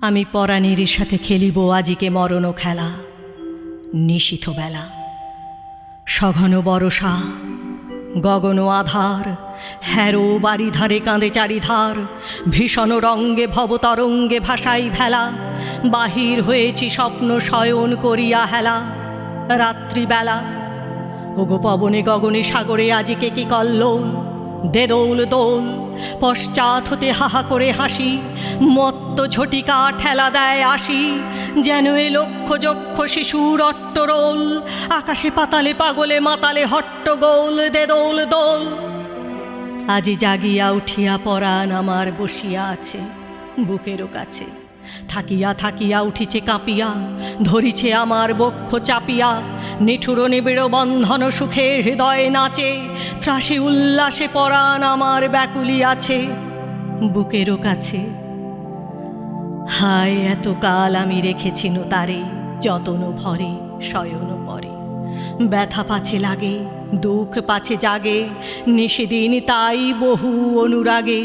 আমি পরাণীর সাথে খেলিব আজিকে মরণ খেলা। নিশীথ বেলা। সঘন বরষা। গগন আধার। হ্যারো বাড়িধারে কাঁদে চারিধার। ভীষণ রঙ্গে ভবতরঙ্গে ভাসাই ভেলা। বাহির হয়েছি স্বপ্ন শয়ন করিয়া হেলা। রাত্রিবেলা। ওগো পবনে গগনে সাগরে আজিকে কি কল্লোল? দে দোল দোল পশ্চাৎ হতে হাহা করে হাসি, মত্ত ঝটিকা ঠেলা দেয় আসি যেন এ লক্ষ যক্ষ শিশুর অট্টরোল, আকাশে পাতালে পাগলে মাতালে হট্টগোল দে দোল দোল। আজি জাগিয়া উঠিয়া পরাণ আমার বসিয়া আছে, বুকেরও কাছে। থাকিয়া থাকিয়া উঠিছে কাঁপিয়া, ধরিছে আমার বক্ষ চাপিয়া। নিঠুর নিবিড় বন্ধন সুখে হৃদয় নাচে, ত্রাসে উল্লাসে পরাণ আমার ব্যাকুলি আছে। বুকেরও কাছে, হায় এত কাল আমি রেখেছি তারে, যতন ভরে, শয়ন পরে। ব্যথা পাছে লাগে, দুঃখ পাছে জাগে নিষেদিন তাই বহু অনুরাগে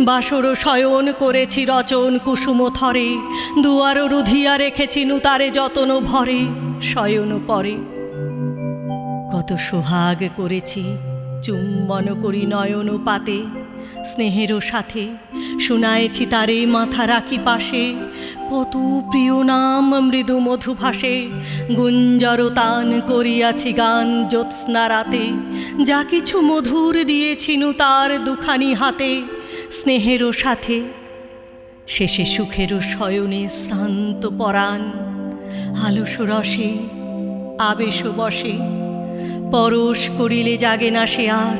বাসর শয়ন করেছি রচন কুসুম থরে, দুয়ার রুধিয়া রেখেছি তারে যতন ভরে, শয়ন পরে। কত সোহাগ করেছি, চুম্বন করি নয়ন পাতে স্নেহেরও সাথে শোনায়েছি তারে মাথা রাখি পাশে, কত প্রিয় নাম মৃদু মধু ভাসে গুঞ্জর তান করিয়াছি গান জ্যোৎস্না রাতে, যা কিছু মধুর দিয়েছিনু তার দুখানি হাতে স্নেহেরও সাথে, শেষে সুখেরও শয়নে শ্রান্ত পরাণ আলস রসে আবেশ বসে পরশ করিলে জাগে না সে আর,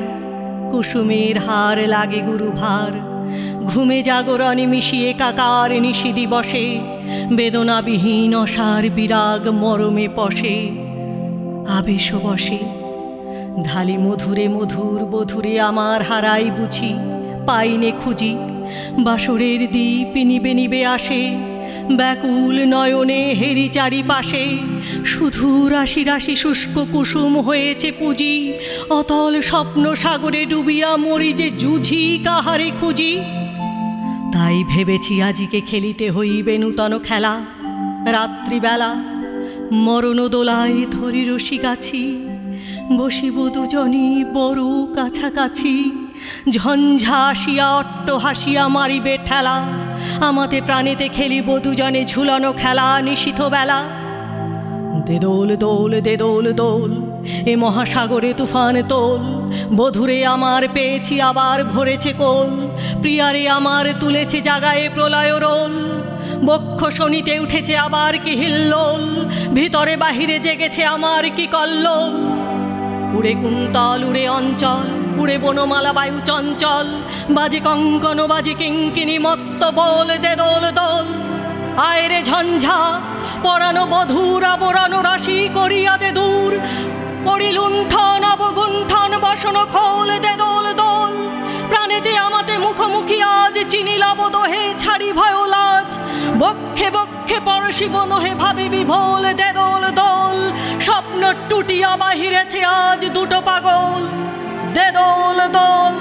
কুসুমের হার লাগে গুরু ভার ঘুমে জাগরণে মিশিয়ে কাকার নিশি দিবসে বেদনাবিহীন অসার বিরাগ মরমে পশে আবেশ বসে ঢালি মধুরে মধুর বধুরে আমার হারাই বুঝি পাইনে খুঁজি, বাসরের দ্বীপ নিবে নিবে আসে, ব্যাকুল নয়নে হেরি চারিপাশে শুধু রাশি রাশি শুষ্ক কুসুম হয়েছে পুঁজি, অতল স্বপ্ন সাগরে ডুবিয়া মরি যে জুঝি কাহারে খুঁজি। তাই ভেবেছি আজিকে খেলিতে হইবে নূতন খেলা, রাত্রিবেলা মরণ দোলায় ধরি রশি গাছি বসিব দুজনী বড় কাছাকাছি। ঝঞ্ঝা আসিয়া, অট্ট হাসিয়া মারিবে ঠেলা। আমাতে প্রাণীতে খেলিব দুজনে ঝুলানো খেলা, নিশীথ বেলা। দে দোল দোল দে দোল দোল, এ মহাসাগরে তুফান তোল। বধুরে আমার পেয়েছি, আবার ভরেছে কোল। প্রিয়ারে আমার তুলেছে জাগায় প্রলয় রোল। বক্ষ শনিতে উঠেছে আবার কি হিল্লোল। ভিতরে বাহিরে জেগেছে আমার কি কল্লোল। উড়ে কুন্তল, উড়ে অঞ্চল, উড়ে বনমালা বায়ু চঞ্চল। বাজে কঙ্কন, বাজে কিঙ্কিনি মত্ত বল, দে দোল দোল। আয়রে ঝঞ্ঝা পরানো বধুর আবরানো রাশি করিয়া দে দূর। করি লুণ্ঠন অবগুণ্ঠন বসন খোল, দে দোল দোল। প্রাণেতে আমাতে মুখোমুখি আজ চিনিলাব দোহে, ছাড়ি ভয় লাজ। বক্ষে বক্ষে পরশি বনহে ভাবি বিভোল, দে দোল দোল। টুটিয়া বাহিরেছে আজ দুটো পাগল। দে দোল দোল।